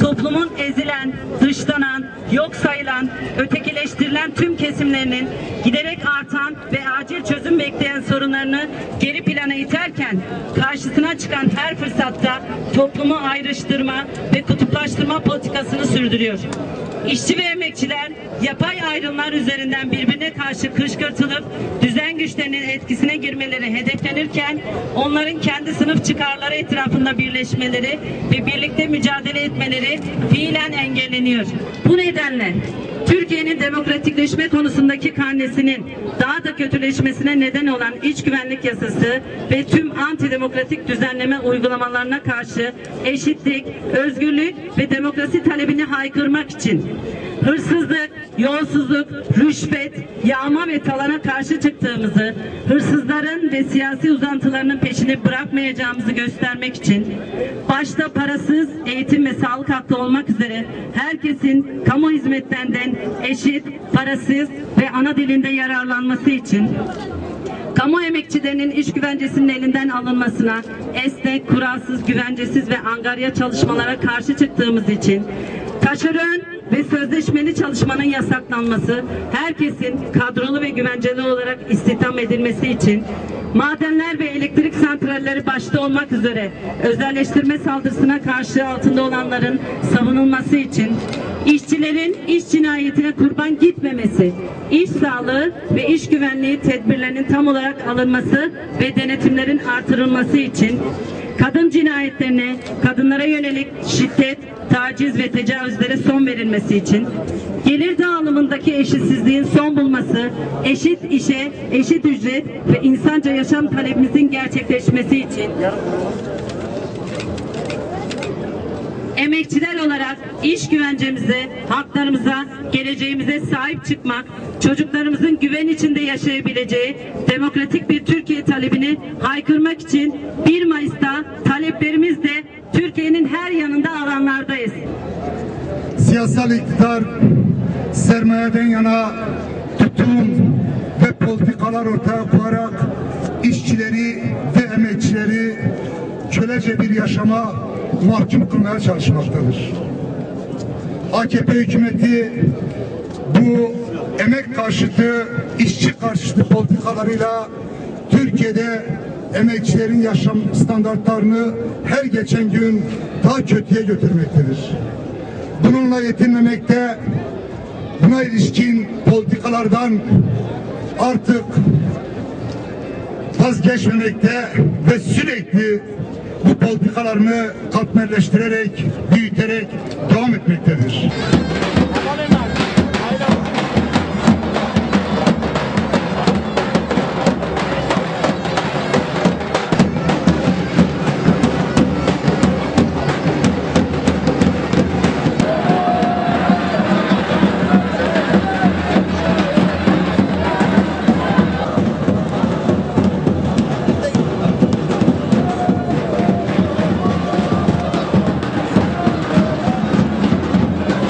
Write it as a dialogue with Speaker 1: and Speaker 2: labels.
Speaker 1: toplumun ezilen, dışlanan, yok sayılan, ötekileştirilen tüm kesimlerinin giderek artan ve acil çözüm bekleyen sorunlarını geri plana iterken karşısına çıkan her fırsatta toplumu ayrıştırma ve kutuplaştırma politikasını sürdürüyor. İşçi ve emekçiler yapay ayrımlar üzerinden birbirine karşı kışkırtılıp düzen güçlerinin etkisine girmeleri hedeflenirken onların kendi sınıf çıkarları etrafında birleşmeleri ve birlikte mücadele etmeleri fiilen engelleniyor. Bu nedenle Türkiye'nin demokratikleşme konusundaki karnesinin daha da kötüleşmesine neden olan iç güvenlik yasası ve tüm antidemokratik düzenleme uygulamalarına karşı eşitlik, özgürlük ve demokrasi talebini haykırmak için hırsızlık, yolsuzluk, rüşvet, yağma ve talana karşı çıktığımızı, hırsızların ve siyasi uzantılarının peşini bırakmayacağımızı göstermek için başta parasız eğitim ve sağlık hakkı olmak üzere herkesin kamu hizmetlerinden eşit, parasız ve ana dilinde yararlanması için kamu emekçilerinin iş güvencesinin elinden alınmasına, esnek, kuralsız, güvencesiz ve angarya çalışmalara karşı çıktığımız için taşeron ve sözleşmeli çalışmanın yasaklanması, herkesin kadrolu ve güvenceli olarak istihdam edilmesi için madenler ve elektrik santralleri başta olmak üzere özelleştirme saldırısına karşı altında olanların savunulması için işçilerin iş cinayetine kurban gitmemesi, iş sağlığı ve iş güvenliği tedbirlerinin tam olarak alınması ve denetimlerin artırılması için kadın cinayetlerine, kadınlara yönelik şiddet, taciz ve tecavüzlere son verilmesi için gelir dağılımındaki eşitsizliğin son bulması, eşit işe, eşit ücret ve insanca yaşam talebimizin gerçekleşmesi için emekçiler olarak iş güvencemize, haklarımıza, geleceğimize sahip çıkmak, çocuklarımızın güven içinde yaşayabileceği demokratik bir Türkiye talebini haykırmak için 1 Mayıs'ta taleplerimizle Türkiye'nin her yanında alanlardayız.
Speaker 2: siyasal iktidar sermayeden yana tutum ve politikalar ortaya koyarak işçileri ve emekçileri kölece bir yaşama mahkum kılmaya çalışmaktadır. AKP hükümeti bu emek karşıtı, işçi karşıtı politikalarıyla Türkiye'de emekçilerin yaşam standartlarını her geçen gün daha kötüye götürmektedir. Bununla yetinmemekte, buna ilişkin politikalardan artık vazgeçmemekte ve sürekli bu politikalarını katmerleştirerek, büyüterek devam etmektedir.